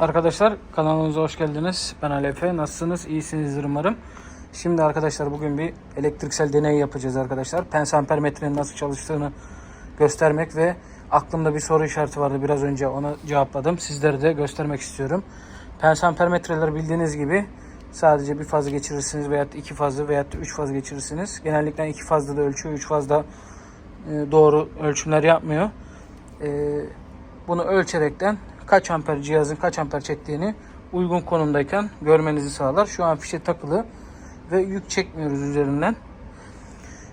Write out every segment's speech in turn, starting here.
Arkadaşlar kanalımıza hoş geldiniz. Ben Ali Efe. Nasılsınız? İyisinizdir umarım. Şimdi arkadaşlar bugün bir elektriksel deney yapacağız arkadaşlar. Pensampermetrenin nasıl çalıştığını göstermek ve aklımda bir soru işareti vardı biraz önce onu cevapladım. Sizlere de göstermek istiyorum. Pensampermetreler bildiğiniz gibi sadece bir fazı geçirirsiniz veyahut iki fazı veyahut üç fazı geçirirsiniz. Genellikle iki fazla da ölçüyor, üç fazla e, doğru ölçümler yapmıyor. E, bunu ölçerekten kaç amper cihazın kaç amper çektiğini uygun konumdayken görmenizi sağlar. Şu an fişe takılı ve yük çekmiyoruz üzerinden.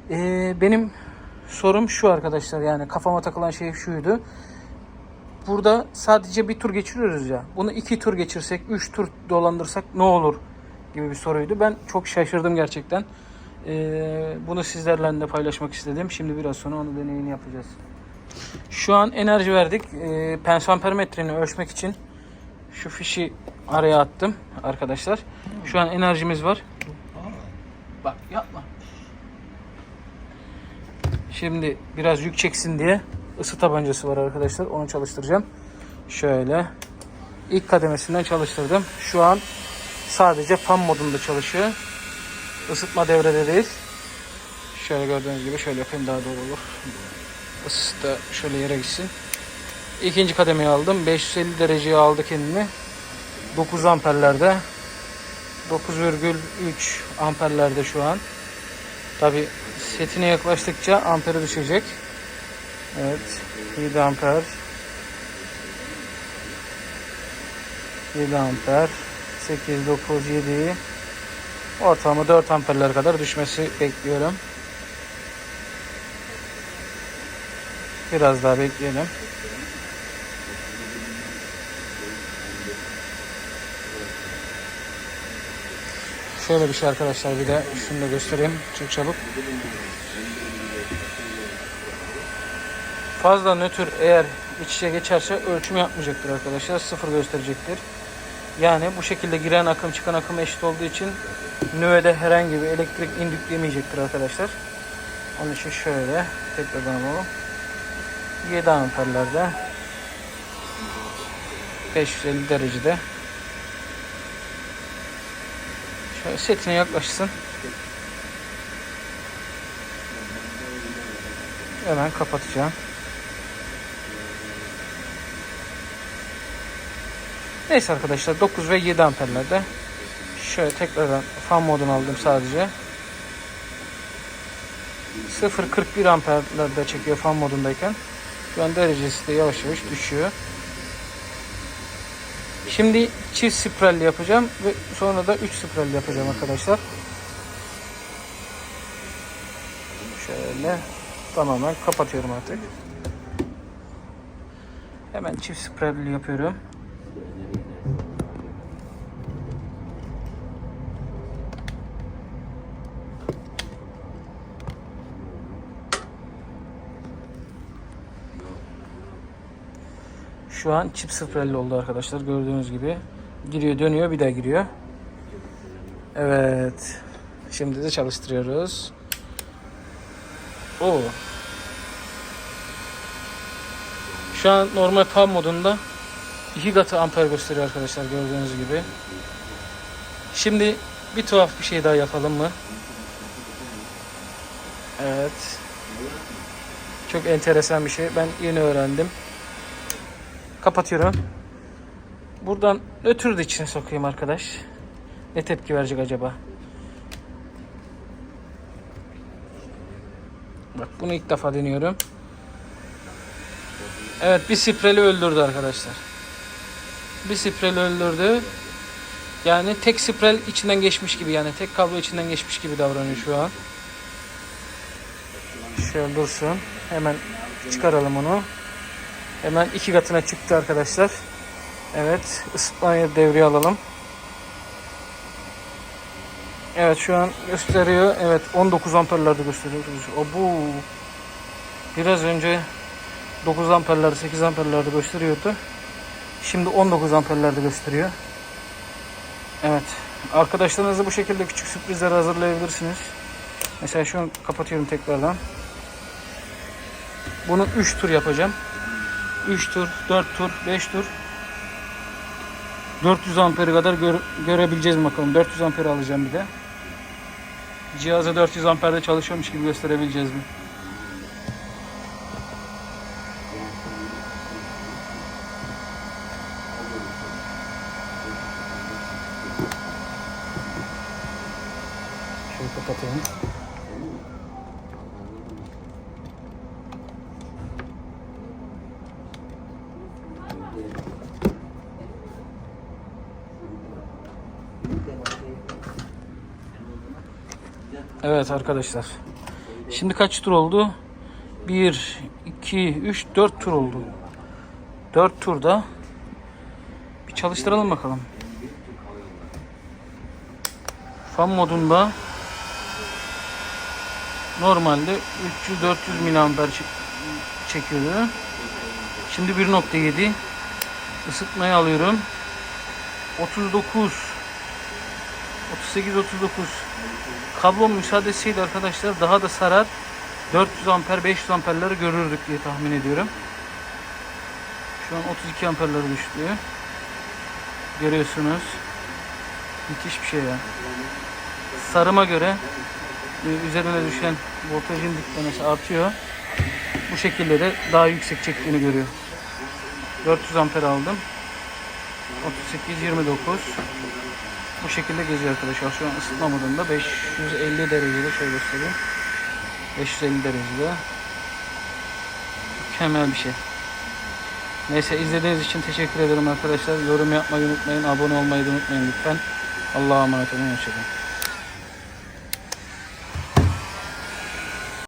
Ee, benim sorum şu arkadaşlar yani kafama takılan şey şuydu. Burada sadece bir tur geçiriyoruz ya. Bunu iki tur geçirsek, üç tur dolandırsak ne olur gibi bir soruydu. Ben çok şaşırdım gerçekten. Ee, bunu sizlerle de paylaşmak istedim. Şimdi biraz sonra onu deneyini yapacağız. Şu an enerji verdik. E, pensampermetrenin ölçmek için şu fişi araya attım arkadaşlar. Şu an enerjimiz var. Bak yapma. Şimdi biraz yük çeksin diye ısı tabancası var arkadaşlar. Onu çalıştıracağım. Şöyle. ilk kademesinden çalıştırdım. Şu an sadece fan modunda çalışıyor. Isıtma devrede değil. Şöyle gördüğünüz gibi şöyle yapayım daha doğru olur. Isısı da şöyle yere gitsin. İkinci kademeyi aldım. 550 dereceye aldı kendini. 9 amperlerde. 9,3 amperlerde şu an. Tabi setine yaklaştıkça amperi düşecek. Evet. 7 amper. 7 amper. 8, 9, 7. Ortalama 4 amperler kadar düşmesi bekliyorum. Biraz daha bekleyelim. Şöyle bir şey arkadaşlar bir de şunu da göstereyim çok çabuk. Fazla nötr eğer iç içe geçerse ölçüm yapmayacaktır arkadaşlar. Sıfır gösterecektir. Yani bu şekilde giren akım çıkan akım eşit olduğu için nüvede herhangi bir elektrik indüklemeyecektir arkadaşlar. Onun için şöyle tekrardan alalım. 7 amperlerde 550 derecede. Şöyle setine yaklaşsın. Hemen kapatacağım. Neyse arkadaşlar 9 ve 7 amperlerde şöyle tekrardan fan modunu aldım sadece. 0.41 amperlerde çekiyor fan modundayken şu an derecesi de yavaş yavaş düşüyor. Şimdi çift spiralli yapacağım ve sonra da 3 spiralli yapacağım arkadaşlar. Şöyle tamamen kapatıyorum artık. Hemen çift spiralli yapıyorum. Şu an çift sıfırlı oldu arkadaşlar gördüğünüz gibi. Giriyor dönüyor bir daha giriyor. Evet. Şimdi de çalıştırıyoruz. Oo. Şu an normal fan modunda 2 katı amper gösteriyor arkadaşlar gördüğünüz gibi. Şimdi bir tuhaf bir şey daha yapalım mı? Evet. Çok enteresan bir şey. Ben yeni öğrendim. Kapatıyorum. Buradan ötürü de içine sokayım arkadaş. Ne tepki verecek acaba? Bak bunu ilk defa deniyorum. Evet bir spreli öldürdü arkadaşlar. Bir spreli öldürdü. Yani tek sprel içinden geçmiş gibi yani tek kablo içinden geçmiş gibi davranıyor şu an. Şöyle dursun. Hemen çıkaralım onu. Hemen iki katına çıktı arkadaşlar. Evet ısıtmayı devreye alalım. Evet şu an gösteriyor. Evet 19 amperlerde gösteriyor. O bu biraz önce 9 amperlerde 8 amperlerde gösteriyordu. Şimdi 19 amperlerde gösteriyor. Evet. Arkadaşlarınızla bu şekilde küçük sürprizler hazırlayabilirsiniz. Mesela şu an kapatıyorum tekrardan. Bunu 3 tur yapacağım. 3 tur, 4 tur, 5 tur. 400 amperi kadar gör- görebileceğiz bakalım. 400 amperi alacağım bir de. Cihazı 400 amperde çalışıyormuş gibi gösterebileceğiz mi? Şöyle kapatayım. Evet arkadaşlar. Şimdi kaç tur oldu? 1, 2, 3, 4 tur oldu. 4 turda bir çalıştıralım bakalım. Fan modunda normalde 300-400 mAh çek- çekiyordu. Şimdi 1.7 ısıtmayı alıyorum. 39 38 39 kablo müsaade etseydi arkadaşlar daha da sarar 400 amper 500 amperleri görürdük diye tahmin ediyorum. Şu an 32 amperleri düştü. Görüyorsunuz. Müthiş bir şey ya. Sarıma göre e, üzerine düşen voltajın diklemesi artıyor. Bu şekilde de daha yüksek çektiğini görüyor. 400 amper aldım. 38 29 bu şekilde geziyor arkadaşlar. Şu an ısıtma modunda 550 derecede şöyle göstereyim. 550 derecede. Mükemmel bir şey. Neyse izlediğiniz için teşekkür ederim arkadaşlar. Yorum yapmayı unutmayın. Abone olmayı da unutmayın lütfen. Allah'a emanet olun. Hoşçakalın.